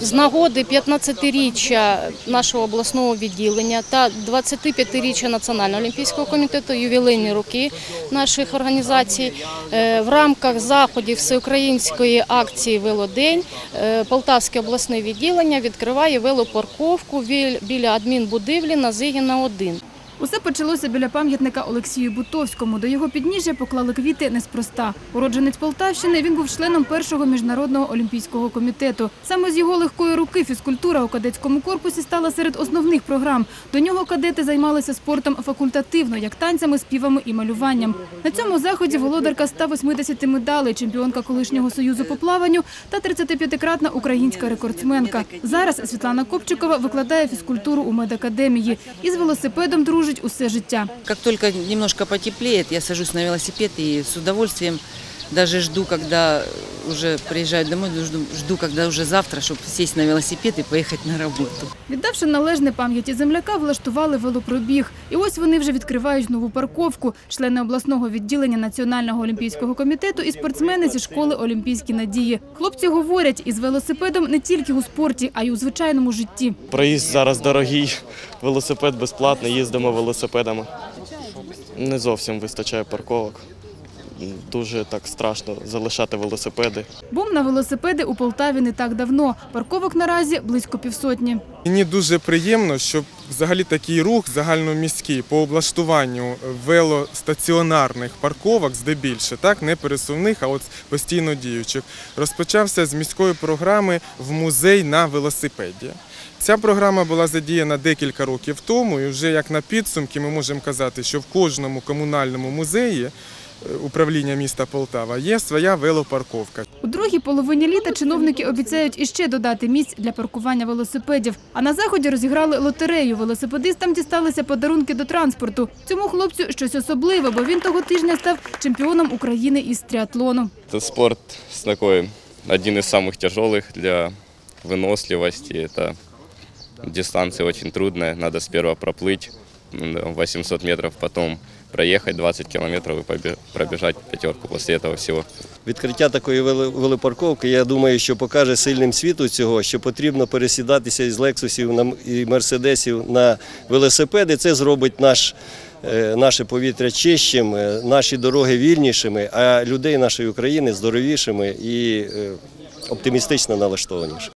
З нагоди 15-річчя нашого обласного відділення та 25-річчя Національного олімпійського комітету, ювілейні роки наших організацій, е, в рамках заходів всеукраїнської акції Велодень е, Полтавське обласне відділення відкриває велопарковку біля адмінбудівлі на Зигіна 1. Усе почалося біля пам'ятника Олексію Бутовському. До його підніжжя поклали квіти неспроста. Уродженець Полтавщини, він був членом першого міжнародного олімпійського комітету. Саме з його легкої руки фізкультура у кадетському корпусі стала серед основних програм. До нього кадети займалися спортом факультативно, як танцями, співами і малюванням. На цьому заході володарка 180 медалей, чемпіонка колишнього союзу по плаванню та 35-кратна українська рекордсменка. Зараз Світлана Копчикова викладає фізкультуру у медакадемії і з велосипедом дружить усе життя. Как только немножко потеплеет, я сажусь на велосипед и с удовольствием даже жду, когда уже приезжаю домой, жду, жду когда уже завтра, чтобы сесть на велосипед и поехать на работу. Віддавши належне пам'яті земляка, влаштували велопробіг. І ось вони вже відкривають нову парковку. Члени обласного відділення Національного олімпійського комітету і спортсмени зі школи Олімпійські надії. Хлопці говорять, із велосипедом не тільки у спорті, а й у звичайному житті. Проїзд зараз дорогий, велосипед безплатний, їздимо велосипедами. Не зовсім вистачає парковок. Дуже так страшно залишати велосипеди. Бум на велосипеди у Полтаві не так давно. Парковок наразі близько півсотні. Мені дуже приємно, що взагалі такий рух загальноміський по облаштуванню велостаціонарних парковок, здебільше, так не пересувних, а от постійно діючих, розпочався з міської програми в музей на велосипеді. Ця програма була задіяна декілька років тому, і вже як на підсумки ми можемо казати, що в кожному комунальному музеї управління міста Полтава є своя велопарковка. У другій половині літа чиновники обіцяють іще додати місць для паркування велосипедів. А на заході розіграли лотерею. Велосипедистам дісталися подарунки до транспорту. Цьому хлопцю щось особливе, бо він того тижня став чемпіоном України із триатлону. Это спорт с такой, один из самых тяжелых для выносливости. Это дистанция очень трудная, надо сперва проплыть м, да, 800 метров, потом проехать 20 километров и пробежать пятерку после этого всего. Відкриття такої вело- велопарковки, я думаю, що покаже сильним світу цього, що потрібно пересідатися із лексусів і мерседесів на велосипеди. Це зробить наш, е, наше повітря чищим, е, наші дороги вільнішими, а людей нашої України здоровішими і е, оптимістично налаштованішими.